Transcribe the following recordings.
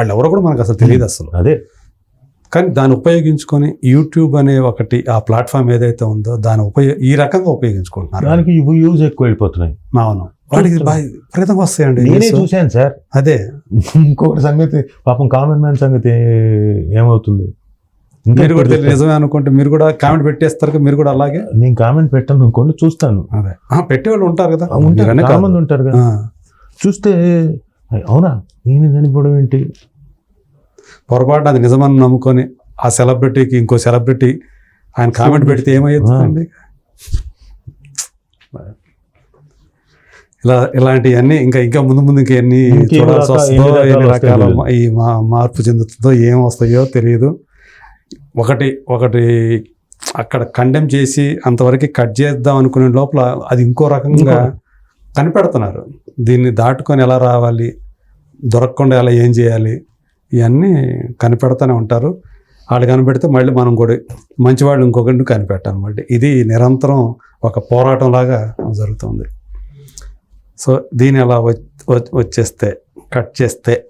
వాళ్ళు ఎవరో కూడా మనకు అసలు తెలియదు అసలు. అదే. కానీ దాన్ని ఉపయోగించుకొని యూట్యూబ్ అనే ఒకటి ఆ ప్లాట్ఫామ్ ఏదైతే ఉందో దాన్ని ఉపయోగ ఈ రకంగా ఉపయోగించుకుంటున్నారు. దానికి యూజ్ ఎక్కువ వెళ్ళిపోతున్నాయి. అవును. వాటికి బాగా విపరీతంగా వస్తాయండి నేనే. చూశాను సార్. అదే. ఇంకొకటి సంగతి పాపం కామన్ మ్యాన్ సంగతి ఏమవుతుంది? మీరు కూడా నిజమే అనుకుంటే మీరు కూడా కామెంట్ పెట్టేస్తారు మీరు కూడా అలాగే? నేను కామెంట్ పెట్టాను అనుకోండి చూస్తాను. అదే. పెట్టేవాళ్ళు ఉంటారు కదా. ఉంటారు ఉంటారు కదా. చూస్తే అవునా? ఈయన చనిపోవడం ఏంటి? పొరపాటు అది నిజమని నమ్ముకొని ఆ సెలబ్రిటీకి ఇంకో సెలబ్రిటీ ఆయన కామెంట్ పెడితే ఏమయ్యేదండి? ఇలా ఇలాంటివన్నీ ఇంకా ఇంకా ముందు ముందు ఇంకా ఎన్ని చూడాల్సి వస్తుందో ఎన్ని రకాలు. ఈ మా మార్పు చెందుతుందో ఏం వస్తాయో తెలియదు. ఒకటి ఒకటి అక్కడ కండెమ్ చేసి అంతవరకు కట్ చేద్దాం అనుకునే లోపల అది ఇంకో రకంగా కనిపెడుతున్నారు. దీన్ని దాటుకొని ఎలా రావాలి? దొరకకుండా ఎలా ఏం చేయాలి? ఇవన్నీ కనిపెడుతూనే ఉంటారు. వాళ్ళు కనిపెడితే మళ్ళీ మనం కూడా మంచివాళ్ళు ఇంకొకరిని కనిపెట్టాలి మళ్ళీ ఇది నిరంతరం ఒక పోరాటం లాగా జరుగుతుంది. సో దీని వచ్- వచ్చేస్తే కట్ చేస్తే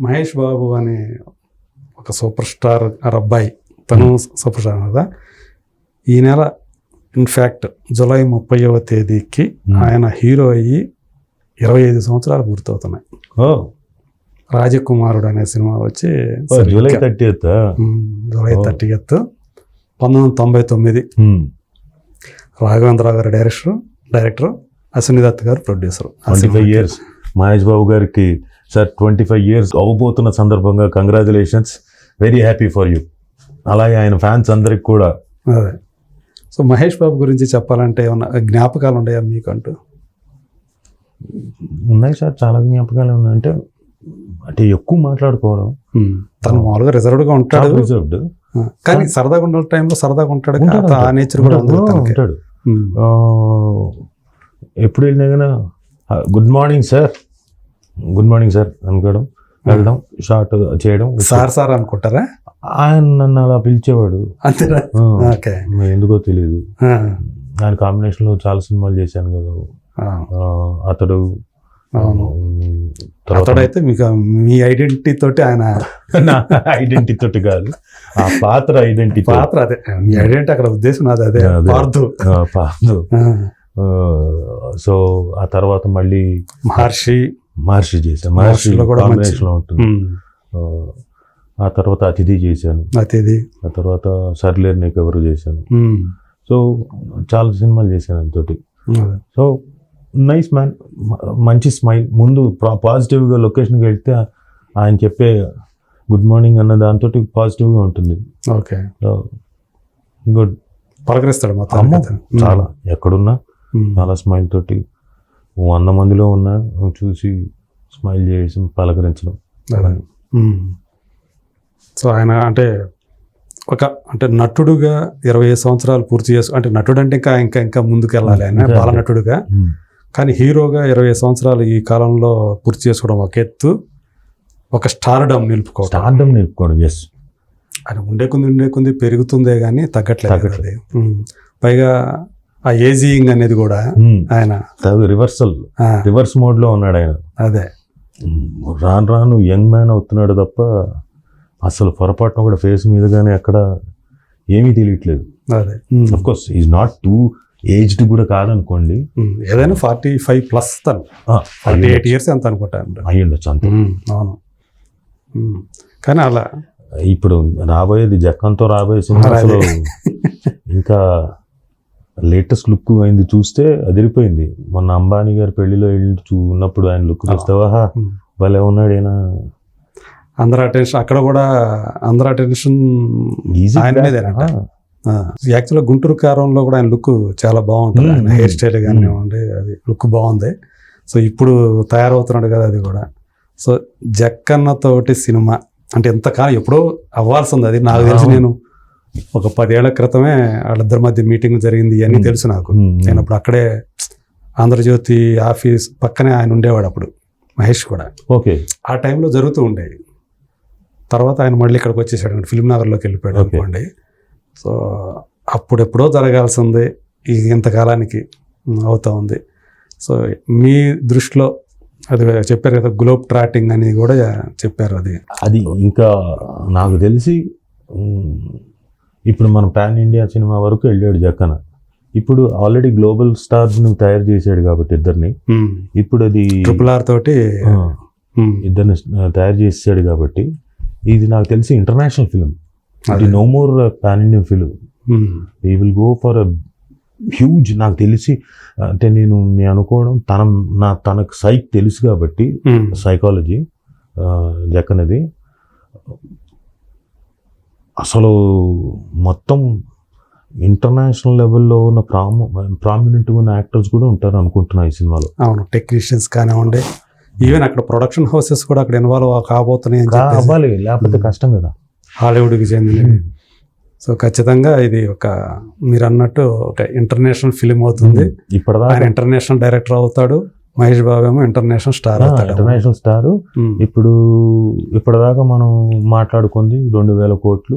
మహేష్ బాబు అనే ఒక సూపర్ స్టార్ అబ్బాయి తను సూపర్ స్టార్ కదా. ఈ నెల ఇన్ఫ్యాక్ట్ జూలై ముప్పైవ తేదీకి. ఆయన హీరో అయ్యి ఇరవై ఐదు సంవత్సరాలు పూర్తవుతున్నాయి. ఓ! రాజకుమారుడు అనే సినిమా వచ్చి జూలై థర్టీ జూలై. థర్టీ ఎత్ పంతొమ్మిది వందల తొంభై తొమ్మిది. రాఘవేంద్రరావు గారు director director Ashwini Dutt garu producer. Twenty five years. Mahesh Babu గారికి సార్ ట్వంటీ ఫైవ్ ఇయర్స్ అవ్వబోతున్న సందర్భంగా congratulations. Very happy for you. అలాగే ఆయన ఫ్యాన్స్ అందరికి కూడా. అదే. సో మహేష్ బాబు గురించి చెప్పాలంటే ఏమన్నా జ్ఞాపకాలు ఉన్నాయా మీకంటూ? ఉన్నాయి సార్ చాలా జ్ఞాపకాలు ఉన్నాయి. అంటే ఎక్కువ మాట్లాడుకోవడం. తను మామూలుగా రిజర్వ్డ్గా ఉంటాడు. రిజర్వ్డ్ కానీ సరదాగా ఉన్న టైంలో సరదాగా ఉంటాడు ఆ- నేచర్ కూడా ఉంటాడు, ఎప్పుడు వెళ్ళినా కానీ good morning sir good morning sir అనుకోవడం. వెళ్ళడం షార్ట్ చేయడం. సార్ సార్ అనుకుంటారా? ఆయన నన్ను అలా పిలిచేవాడు. అంతేనా? ఎందుకో తెలియదు. ఆయన కాంబినేషన్లో చాలా సినిమాలు చేశాను కదా. అతడు అతడైతే మీకు మీ ఐడెంటిటీ తోటి ఆయన నా ఐడెంటిటీ తోటి కాదు. ఆ పాత్ర ఐడెంటిటీ పాత్ర అదే. మీ ఐడెంటిటీ అక్కడ ఉద్దేశం నాది అదే. అదే. పార్థు. పాత్ర ఆ, సో ఆ తర్వాత మళ్ళీ మహర్షి. మహర్షి చేశాను. మహర్షి మహర్షిలో కూడా కాంబినేషన్లో ఉంటుంది. ఆ, తర్వాత అతిథి చేశాను. అతిథి. ఆ తర్వాత సర్లేరు నీకెవరు చేశాను. ఉమ్, సో చాలా సినిమాలు చేశాను అదే. సో నైస్ మ్యాన్ మంచి స్మైల్ ముందు పాజిటివ్గా లొకేషన్కి వెళ్తే ఆయన చెప్పే గుడ్ మార్నింగ్ అన్న దాంతో పాజిటివ్గా ఉంటుంది. ఓకే గుడ్ పలకరిస్తాడు మొత్తం అమ్మో, చాలా. ఎక్కడున్నా ఉమ్, చాలా స్మైల్ తోటి వంద మందిలో ఉన్నా చూసి స్మైల్ చేసి పలకరించడం. సో ఆయన అంటే ఒక అంటే నటుడుగా ఇరవై సంవత్సరాలు పూర్తి చేసు అంటే నటుడు అంటే ఇంకా ఇంకా ఇంకా ముందుకు వెళ్ళాలి ఆయన బాల నటుడుగా. కానీ హీరోగా ఇరవై సంవత్సరాలు ఈ కాలంలో పూర్తి చేసుకోవడం ఒక ఎత్తు ఒక స్టార్డమ్ నిలుపుకోవడం స్టార్డమ్ నిలుపుకోవడం ఎస్ ఆయన ఉండే కొంది ఉండే కొంది పెరుగుతుందే కానీ తగ్గట్లేదు. అది. పైగా ఆ ఏజింగ్ అనేది కూడా ఆయన రివర్సల్ రివర్స్ మోడ్లో ఉన్నాడు ఆయన. అదే. రాను రాను యంగ్ మ్యాన్ అవుతున్నాడు తప్ప అసలు పొరపాటున కూడా ఫేస్ మీద కానీ అక్కడ ఏమీ తెలియట్లేదు. అదే. ఉమ్. Of course is not too aged కూడా కాదనుకోండి. ఏదైనా ఫార్టీ ఫైవ్ ప్లస్ తను ఫార్టీ ఎయిట్ ఇయర్స్ ఎంత అనుకుంటాను అయ్యి ఉండొచ్చు అంతే అవును. కానీ అలా ఇప్పుడు రాబోయేది జక్కంతో రాబోయే సినిమా. ఇంకా లేటెస్ట్ లుక్ అయింది చూస్తే అదిరిపోయింది మొన్న అంబానీ గారి పెళ్ళిలో వెళ్ళి చూ ఉన్నప్పుడు ఆయన లుక్ చూస్తే వాహా ఉమ్. భలే ఉన్నాడు ఈయన అందరు అటెన్షన్ అక్కడ కూడా అందరు అటెన్షన్ ఈజీ ఆయన మీదేనంట. యాక్చువల్గా గుంటూరు కారంలో కూడా ఆయన లుక్ చాలా బాగుంటుంది. ఆయన. హెయిర్ స్టైల్ కానివ్వండి అది లుక్ బాగుంది. సో ఇప్పుడు తయారవుతున్నాడు కదా అది కూడా. సో జక్కన్న తోటి సినిమా అంటే ఎంతకాలం ఎప్పుడో అవ్వాల్సింది అది. నాకు తెలిసి. నేను ఒక పదేళ్ళ క్రితమే వాళ్ళిద్దరి మధ్య మీటింగ్ జరిగింది. ఇవన్నీ ఉమ్. తెలుసు నాకు. నేను అప్పుడు అక్కడే ఆంధ్రజ్యోతి ఆఫీస్ పక్కనే ఆయన ఉండేవాడు అప్పుడు మహేష్ కూడా. ఓకే. ఆ టైంలో జరుగుతూ ఉండేవి తర్వాత ఆయన మళ్ళీ ఇక్కడికి వచ్చేసాడు. ఫిల్మ్ నగర్లోకి వెళ్ళిపోయాడు. అనుకోండి. సో అప్పుడెప్పుడో జరగాల్సింది ఈ ఇంతకాలానికి అవుతా ఉంది. సో మీ దృష్టిలో అది చెప్పారు కదా గ్లోబ్ ట్రాటింగ్ అని కూడా చెప్పారు అది. అది ఇంకా నాకు తెలిసి ఇప్పుడు మన పాన్ ఇండియా సినిమా వరకు వెళ్ళాడు జక్కన. ఇప్పుడు ఆల్రెడీ గ్లోబల్ స్టార్స్ని తయారు చేశాడు కాబట్టి ఇద్దరిని. ఇప్పుడు అది ట్రిపుల్ ఆర్ తోటి ఇద్దరిని తయారు చేసాడు కాబట్టి ఇది నాకు తెలిసి ఇంటర్నేషనల్ ఫిలిం. ఇది అదే. No more pan Indian film we will go for a huge నాకు తెలిసి అంటే నేను నేను అనుకోవడం తన నా తనకు సైక్ తెలుసు కాబట్టి సైకాలజీ జక్కనది. అసలు మొత్తం ఇంటర్నేషనల్ లెవెల్లో ఉన్న ప్రాము ప్రామినెంట్గా ఉన్న యాక్టర్స్ కూడా ఉంటారు అనుకుంటున్నా ఈ సినిమాలో. అవును టెక్నీషియన్స్ కానివ్వండి ఈవెన్ అక్కడ ప్రొడక్షన్ హౌసెస్ కూడా అక్కడ ఇన్వాల్వ్ కాబోతున్నాయి అవ్వాలి లేకపోతే కష్టం కదా. హాలీవుడ్కి చెందినవి. సో ఖచ్చితంగా ఇది ఒక మీరు అన్నట్టు ఒక ఇంటర్నేషనల్ ఫిలిం అవుతుంది. ఆయన ఇప్పటిదాకా ఇంటర్నేషనల్ డైరెక్టర్ అవుతాడు. మహేష్ బాబు ఏమో ఇంటర్నేషనల్ స్టార్ అవుతాడు ఇంటర్నేషనల్ స్టార్. ఇప్పుడు ఇప్పటిదాకా మనం మాట్లాడుకుంది రెండు వేల కోట్లు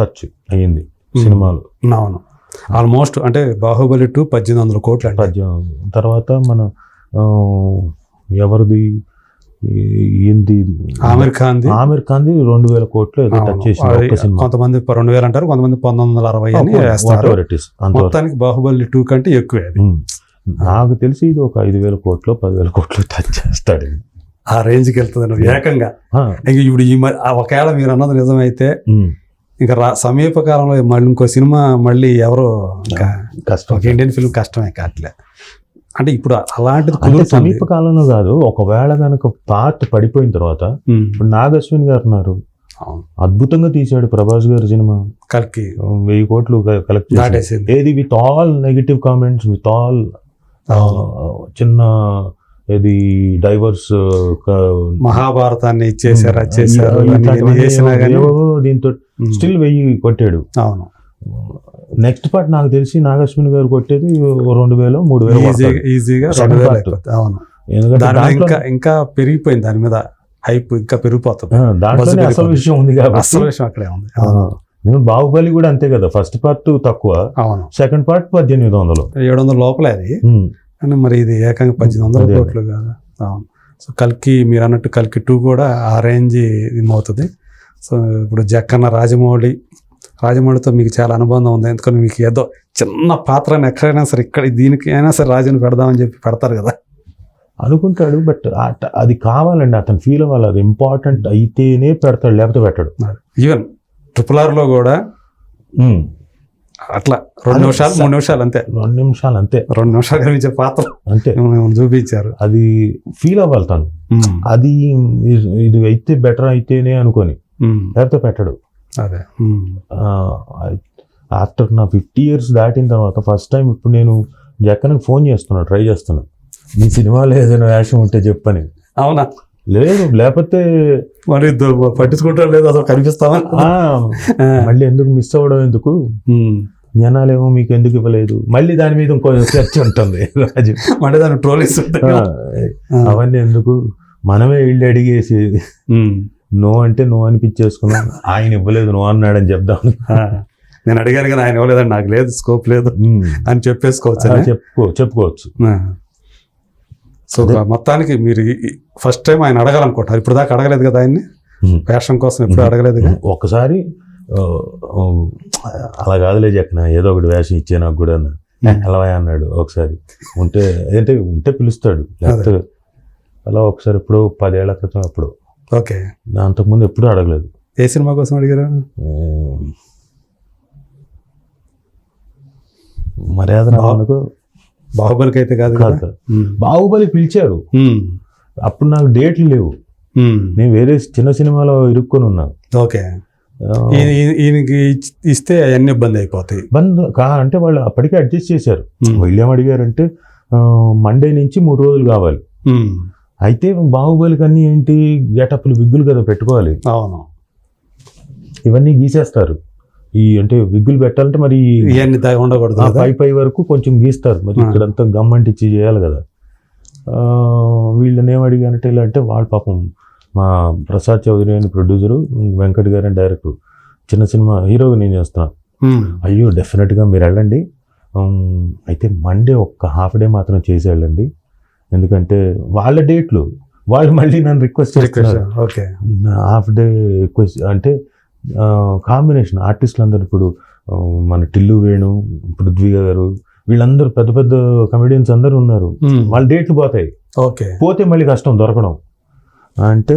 టచ్ అయ్యింది. సినిమాలు. అవును. ఆల్మోస్ట్ అంటే బాహుబలి టూ పద్దెనిమిది వందల కోట్లు పద్యం తర్వాత మన ఎవరిది? ఏంది? ఆమిర్ ఖాన్ ఆమిర్ ఖాన్ది రెండు వేల కోట్లు టచ్ చేసింది కొంతమంది రెండు వేలు అంటారు కొంతమంది పంతొమ్మిది వందల అరవై అని. మొత్తానికి బాహుబలి టూ కంటే ఎక్కువే. నాకు తెలిసి ఇది ఒక ఐదు వేల కోట్లు పదివేల కోట్లు టచ్ చేస్తాడు. ఆ రేంజ్కి వెళ్తుంది ఏకంగా. ఇప్పుడు ఈ ఒకవేళ మీరు అన్నది నిజమైతే. ఇంకా రా సమీప కాలంలో మళ్ళీ ఇంకో సినిమా మళ్ళీ ఎవరు ఇంకా కష్టం. ఇండియన్ ఫిల్మ్ కష్టమే కావట్లే అంటే ఇప్పుడు అలాంటిది అంటే సమీప కాలంలో కాదు ఒకవేళ కనుక పార్ట్ పడిపోయిన తర్వాత ఇప్పుడు నాగశ్విన్ గారు ఉన్నారు. అద్భుతంగా తీశాడు ప్రభాస్ గారి సినిమా. కల్కి వెయ్యి కోట్లు కలెక్ట్ ఏది with all negative comments with all చిన్న ఇది డైవర్స్ మహాభారతాన్ని ఇచ్చేసారు చేశారు దీంతో స్టిల్ వెయ్యి కొట్టాడు. అవును. నెక్స్ట్ పార్ట్ నాకు తెలిసి నాగశ్విని గారు కొట్టేది రెండు వేలు మూడు వేలు ఈజీగా. ఈజీగా Second రెండు వేలు. అవును. ఎందుకంటే దాంట్లో- ఇంకా ఇంకా పెరిగిపోయింది దాని మీద హైప్ ఇంకా పెరిగిపోతుంది. బuzz అసలు. విషయం ఉంది కాబట్టి అసలు విషయం అక్కడే ఉంది. నేను బాహుబలి కూడా అంతే కదా ఫస్ట్ పార్ట్ తక్కువ అవును. సెకండ్ పార్ట్ పద్దెనిమిది వందలు. ఏడు వందల లోపలే అది. కానీ మరి ఇది ఏకంగా పద్దెనిమిది వందల. కోట్లు కాదు. అవును. సో కల్కి మీరు అన్నట్టు కల్కి టూ కూడా ఆ రేంజ్ అవుతుంది. సో ఇప్పుడు జక్కన్న రాజమౌళి రాజమౌళితో మీకు చాలా అనుబంధం ఉంది. ఎందుకని మీకు ఏదో చిన్న పాత్రని ఎక్కడైనా సరే ఇక్కడ దీనికి అయినా సరే రాజుని పెడదామని చెప్పి పెడతారు కదా. అనుకుంటాడు బట్ అది కావాలండి అతను ఫీల్ అవ్వాలి అది ఇంపార్టెంట్ అయితేనే పెడతాడు లేకపోతే పెట్టాడు. ఈవెన్ ట్రిపుల్ ఆర్లో కూడా అట్లా రెండు నిమిషాలు మూడు నిమిషాలు అంతే. రెండు నిమిషాలు అంతే. రెండు నిమిషాలు కనిపించే పాత్ర. అంతే. మేము చూపించారు. అది ఫీల్ అవ్వాలి తను. అది ఇది- అయితే బెటర్ అయితేనే అనుకొని. లేకపోతే పెట్టడు. అదే. ఆఫ్టర్ నా ఫిఫ్టీ ఇయర్స్ దాటిన తర్వాత ఫస్ట్ టైం ఇప్పుడు నేను జక్కనకి ఫోన్ చేస్తున్నా ట్రై చేస్తున్నా. నీ సినిమాలో ఏదైనా వేషం ఉంటే చెప్పని. అవునా? లేదు లేకపోతే మరి పట్టించుకుంటారు లేదు అసలు కనిపిస్తామా ఆ, మళ్ళీ ఎందుకు మిస్ అవ్వడం ఎందుకు. జనాలేమో మీకు ఎందుకు ఇవ్వలేదు? మళ్ళీ దాని మీద ఇంకో చర్చ ఉంటుంది రాజు. మళ్ళీ దాన్ని ట్రోలిస్ ఆ, అవన్నీ ఎందుకు? మనమే వెళ్ళి అడిగేసి నో అంటే నో అనిపించేసుకున్నాం. ఆయన ఇవ్వలేదు నో అన్నాడని చెప్దాం. నేను అడిగాను కానీ ఆయన ఇవ్వలేదండి నాకు లేదు స్కోప్ లేదు. అని చెప్పేసుకోవచ్చు చెప్పుకో చెప్పుకోవచ్చు. సో మొత్తానికి మీరు ఫస్ట్ టైం ఆయన అడగాలనుకుంటారు ఇప్పుడు దాకా అడగలేదు కదా ఆయన్ని. వేషం కోసం ఎప్పుడు అడగలేదు ఒకసారి అలా కాదులే చెప్పిన ఏదో ఒకటి వేషం ఇచ్చే నాకు కూడా అన్న. "ఏ, ఎలా అన్నాడు ఒకసారి. ఉంటే అంటే ఉంటే పిలుస్తాడు. లేకపోతే అలా ఒకసారి ఎప్పుడు పదేళ్ళ క్రితం అప్పుడు. ఓకే. అంతకుముందు ఎప్పుడూ అడగలేదు. ఏ సినిమా కోసం అడిగారు? మర్యాద రావణకు బాహుబలికి అయితే కాదు కదా. బాహుబలి పిలిచారు. అప్పుడు నాకు డేట్లు లేవు. నేను వేరే చిన్న సినిమాలో ఇరుక్కొని ఉన్నా ఓకే. ఈయనకి ఇస్తే అవన్నీ ఇబ్బంది అయిపోతాయి. బంద్ కా అంటే వాళ్ళు అప్పటికే అడ్జస్ట్ చేశారు. వీళ్ళు అడిగారంటే మండే నుంచి మూడు రోజులు కావాలి. అయితే బాహుబలికి అన్ని ఏంటి గెటప్లు విగ్గులు కదా పెట్టుకోవాలి. అవును. ఇవన్నీ గీసేస్తారు. ఈ అంటే విగ్గులు పెట్టాలంటే మరి ఇవన్నీ ఉండకూడదు పై పై వరకు కొంచెం గీస్తారు. మరి. ఇక్కడంతా గమ్మంటిచ్చి చేయాలి కదా. వీళ్ళని ఏం అడిగానంటే ఇలా అంటే వాళ్ళ పాపం మా ప్రసాద్ చౌదరి అని ప్రొడ్యూసరు వెంకట్ గారు అని డైరెక్టర్ చిన్న సినిమా హీరోగా నేను చేస్తున్నాను. అయ్యో డెఫినెట్గా మీరు వెళ్ళండి. అయితే మండే ఒక్క హాఫ్ డే మాత్రం చేసి వెళ్ళండి ఎందుకంటే వాళ్ళ డేట్లు వాళ్ళు మళ్ళీ నన్ను రిక్వెస్ట్ చేస్తున్నారు. ఓకే హాఫ్ డే రిక్వెస్ట్ అంటే కాంబినేషన్ ఆర్టిస్టులు అందరు ఇప్పుడు మన టిల్లు వేణు పృథ్వీ గారు వీళ్ళందరూ పెద్ద పెద్ద కమెడియన్స్ అందరూ ఉన్నారు. వాళ్ళ డేట్లు పోతాయి. ఓకే పోతే మళ్ళీ కష్టం దొరకడం. అంటే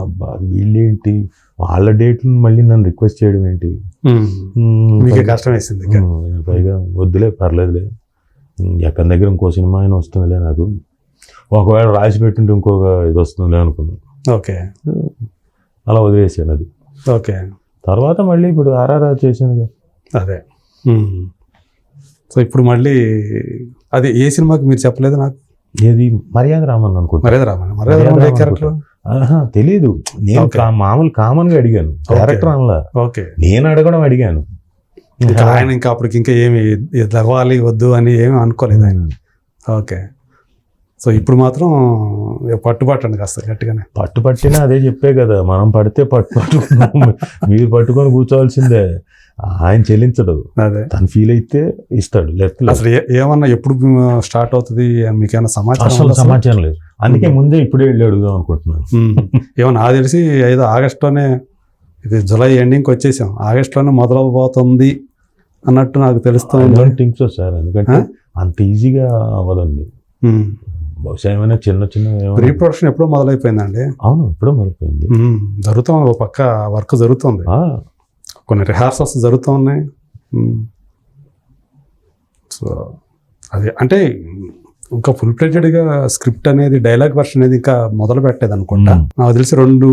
అబ్బా వీళ్ళేంటి? వాళ్ళ డేట్లు మళ్ళీ నన్ను రిక్వెస్ట్ చేయడం ఏంటి? మీకే పైగా- కష్టం వేసింది పైగా వద్దులే పర్లేదులే. ఎక్కడి దగ్గర ఇంకో సినిమా అయినా వస్తుందిలే నాకు. ఒకవేళ రాసి పెట్టుంటే ఇంకొక ఇది వస్తుందిలే అనుకున్నాను. ఓకే. అలా వదిలేసాను అది. ఓకే. తర్వాత మళ్ళీ ఇప్పుడు ఆర్ఆర్ఆర్ చేశాను. అదే. సో ఇప్పుడు మళ్ళీ అది ఏ సినిమాకి మీరు చెప్పలేదు నాకు? ఏది? మర్యాద రామన్ అనుకుంటా. మర్యాద రామన్. మర్యాద రామన్ క్యారెక్టర్ తెలీదు. నేను మామూలు కామన్గా అడిగాను క్యారెక్టర్ అనలా. ఓకే. నేను అడగడం అడిగాను. ఇంకా ఆయన ఇంకా అప్పటికి ఇంకా ఏమి అవ్వాలి వద్దు అని ఏమి అనుకోలేదు ఆయన. ఓకే. సో ఇప్పుడు మాత్రం పట్టుబట్టండి కాస్త గట్టిగానే. పట్టు పట్టినా అదే చెప్పే కదా మనం పడితే పట్టు పట్టుకున్నాం మీరు పట్టుకొని కూర్చోవాల్సిందే. ఆయన చెల్లించడు. అదే. తను ఫీల్ అయితే ఇస్తాడు లేకపోతే. అసలు ఏమన్నా ఎప్పుడు స్టార్ట్ అవుతుంది? మీకు ఏమైనా సమాచారం అసలు? సమాచారం లేదు. అందుకే ముందే ఇప్పుడే వెళ్ళి అడుగుదాం అనుకుంటున్నాను. ఉమ్. ఏమో నాకు తెలిసి ఏదో ఆగస్టులోనే ఇది జూలై ఎండింగ్కి వచ్చేసాం. ఆగస్టులోనే మొదలవబోతుంది. అన్నట్టు నాకు తెలుస్తుంది డోంట్ థింక్ సో సార్ ఎందుకంటే అంత ఈజీగా అవ్వదండి. బహుశా ఏమైనా చిన్న చిన్న ప్రీ ప్రొడక్షన్ ఎప్పుడో మొదలైపోయిందండి. అవును ఇప్పుడే మొదలుపోయింది. జరుగుతుంది ఒక పక్క వర్క్ జరుగుతుంది. కొన్ని రిహార్సల్స్ జరుగుతూ ఉన్నాయి. ఉమ్. సో అది అంటే ఇంకా ఫుల్గా స్క్రిప్ట్ అనేది డైలాగ్ వర్షన్ అనేది ఇంకా మొదలు పెట్టలేదు అనుకుంటా మ్మ్. నాకు తెలిసి రెండు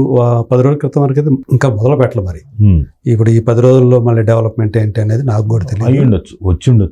పది రోజుల క్రితం వరకు అయితే ఇంకా మొదలు పెట్టలేదు మరి ఉమ్. ఇప్పుడు ఈ పది రోజుల్లో మళ్ళీ డెవలప్మెంట్ ఏంటి అనేది నాకు కూడా తెలియదు వచ్చి ఉండొచ్చు